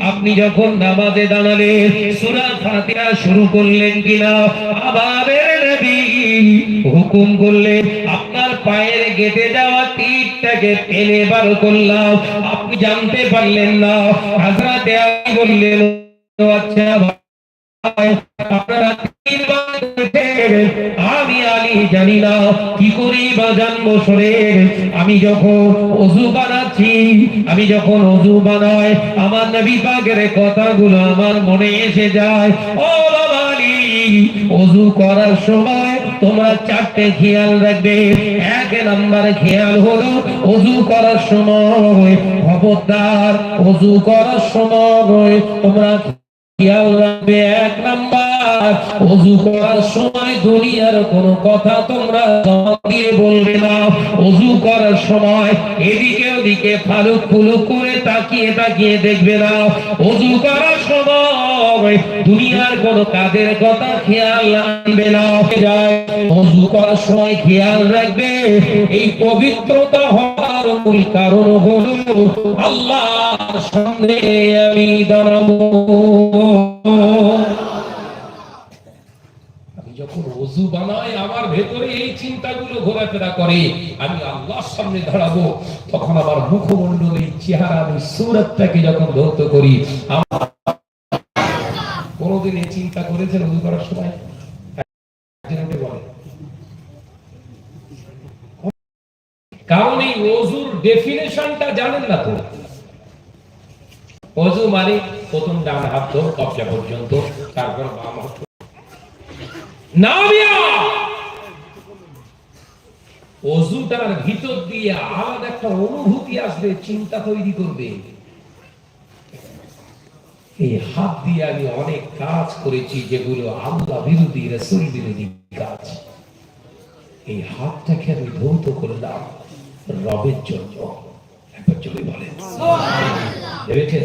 আপনি যখন নামাজে দাঁড়ালেন সূরা ফাতিহা শুরু করলেন কিনা? আবার নবী হুকুম করলেন, আপনার পায়ের গেটে যাওয়া তীরটাকে ফেলে বার করলাম। আপনি জানতে পারলেন না, হাজরাতে আলী বললেন, "ও আচ্ছা আপনারা তিনবার আমি জানি না, কি করি বা জানব শোনে। আমি যখন অজু বানাচ্ছি, আমি যখন অজু বানাই, আমার নবী পাকের কথাগুলো আমার মনে এসে যায়। ও বাবা অজু করার সময় তোমরা চারটে খেয়াল রাখবে। এক নাম্বার খেয়াল হলো অজু করার সময়, খবরদার, অজু করার সময় তোমরা এক নাম্বার। অজু করার সময় দুনিয়ার কোনো কথা তোমরা দিয়ে বলবে না। অজু করার সময় এদিকে ওদিকে ফালুক ফুলুক করে তাকিয়ে তাকিয়ে দেখবে না। অজু করার সময় দুনিয়ার কোনো কাজের কথা খেয়াল আনবে না। যায় অজু করার সময় খেয়াল রাখবে। এই পবিত্রতা হওয়ার মূল কারণ হলো আল্লাহর সামনে আমি দাঁড়াবো। অজু বানাই আমার ভেতরে এই চিন্তাগুলো ঘোরাফেরা করে, আমি আল্লাহর সামনে তখন আমার মুখমণ্ডল এই চেহারা আমি সুরতটাকে যখন করি এই চিন্তা করেছেন অজু করার সময়। কারণ এই অজুর ডেফিনেশনটা জানেন না তো অজু মানে প্রথম ডান হাত ধর, কবজা পর্যন্ত, তারপর বাম হাত! অজুটার ভিতর দিয়ে আলাদা একটা অনুভূতি আসবে চিন্তা তৈরি করবে। এই হাত দিয়ে আমি অনেক কাজ করেছি যেগুলো আল্লাহ বিরোধী রসুল বিরোধী কাজ। এই হাতটাকে আমি ধৌত করলাম রবের জন্য। একবার চলে বলেন। ভেবেছেন?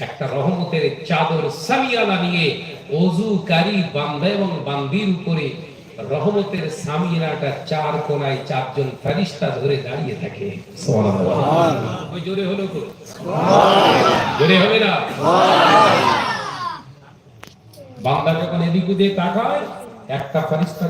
একটা রহমতের চাদর সামিয়ানা নিয়ে ওযুকারী বান্দা এবং বান্দির উপরে রহমতের সামিয়ানাটা চার কোনায় চারজন ফেরেশতা ধরে দাঁড়িয়ে থাকে। ওই জোরে হলো তো? জোরে হবে না? বান্দা যখন এদিক ওদিকে তাকায় একটা ফেরেশতা